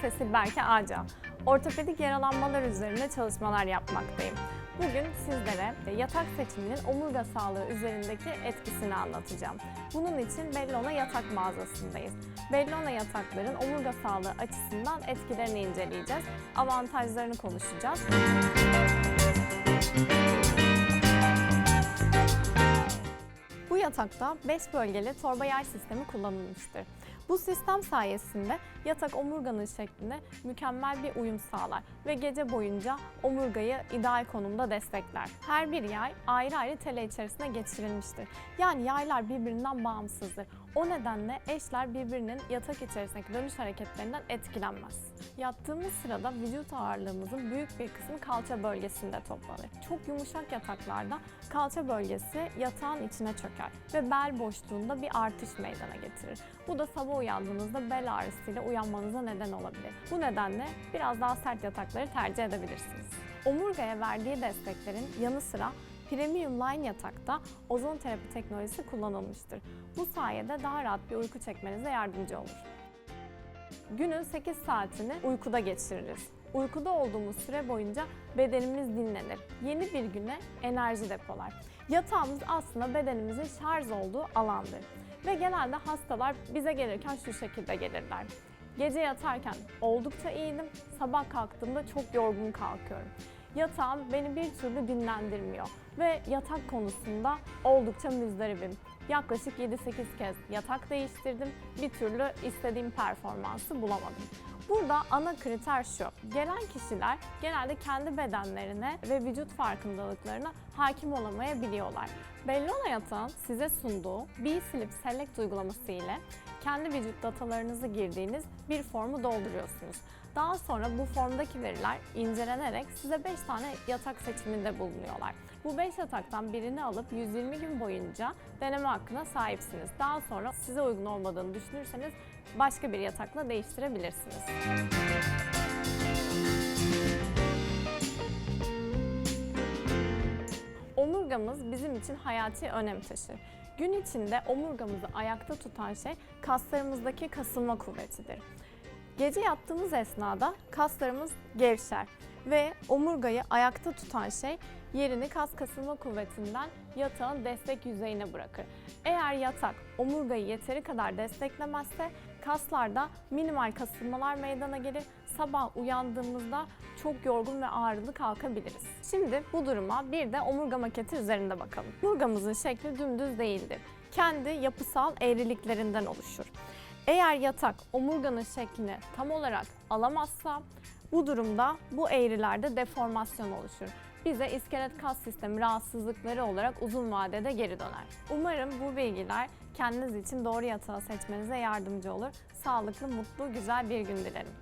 Sesil Berke Ağca. Ortopedik yaralanmalar üzerine çalışmalar yapmaktayım. Bugün sizlere yatak seçiminin omurga sağlığı üzerindeki etkisini anlatacağım. Bunun için Bellona yatak mağazasındayız. Bellona yatakların omurga sağlığı açısından etkilerini inceleyeceğiz. Avantajlarını konuşacağız. Bu yatakta 5 bölgeli torba yay sistemi kullanılmıştır. Bu sistem sayesinde yatak omurganın şekline mükemmel bir uyum sağlar ve gece boyunca omurgayı ideal konumda destekler. Her bir yay ayrı ayrı tele içerisine geçirilmiştir. Yani yaylar birbirinden bağımsızdır. O nedenle eşler birbirinin yatak içerisindeki dönüş hareketlerinden etkilenmez. Yattığımız sırada vücut ağırlığımızın büyük bir kısmı kalça bölgesinde toplanır. Çok yumuşak yataklarda kalça bölgesi yatağın içine çöker ve bel boşluğunda bir artış meydana getirir. Bu da sabah uyandığınızda bel ağrısıyla uyanmanıza neden olabilir. Bu nedenle biraz daha sert yatakları tercih edebilirsiniz. Omurgaya verdiği desteklerin yanı sıra Premium Line yatakta ozon terapi teknolojisi kullanılmıştır. Bu sayede daha rahat bir uyku çekmenize yardımcı olur. Günün 8 saatini uykuda geçiririz. Uykuda olduğumuz süre boyunca bedenimiz dinlenir. Yeni bir güne enerji depolar. Yatağımız aslında bedenimizin şarj olduğu alandır. Ve genelde hastalar bize gelirken şu şekilde gelirler. Gece yatarken oldukça iyiydim, sabah kalktığımda çok yorgun kalkıyorum. Yatağım beni bir türlü dinlendirmiyor ve yatak konusunda oldukça müzdaribim. Yaklaşık 7-8 kez yatak değiştirdim. Bir türlü istediğim performansı bulamadım. Burada ana kriter şu. Gelen kişiler genelde kendi bedenlerine ve vücut farkındalıklarına hakim olamayabiliyorlar. Bellona yatağın size sunduğu B-Sleep Select uygulaması ile kendi vücut datalarınızı girdiğiniz bir formu dolduruyorsunuz. Daha sonra bu formdaki veriler incelenerek size 5 tane yatak seçiminde bulunuyorlar. Bu 5 yataktan birini alıp 120 gün boyunca deneme hakkına sahipsiniz. Daha sonra size uygun olmadığını düşünürseniz başka bir yatakla değiştirebilirsiniz. Omurgamız bizim için hayati önem taşır. Gün içinde omurgamızı ayakta tutan şey kaslarımızdaki kasılma kuvvetidir. Gece yattığımız esnada kaslarımız gevşer ve omurgayı ayakta tutan şey yerini kas kasılma kuvvetinden yatağın destek yüzeyine bırakır. Eğer yatak omurgayı yeteri kadar desteklemezse kaslarda minimal kasılmalar meydana gelir. Sabah uyandığımızda çok yorgun ve ağrılı kalkabiliriz. Şimdi bu duruma bir de omurga maketi üzerinde bakalım. Omurgamızın şekli dümdüz değildir. Kendi yapısal eğriliklerinden oluşur. Eğer yatak omurganın şeklini tam olarak alamazsa bu durumda bu eğrilerde deformasyon oluşur. Bize iskelet kas sistemi rahatsızlıkları olarak uzun vadede geri döner. Umarım bu bilgiler kendiniz için doğru yatağı seçmenize yardımcı olur. Sağlıklı, mutlu, güzel bir gün dilerim.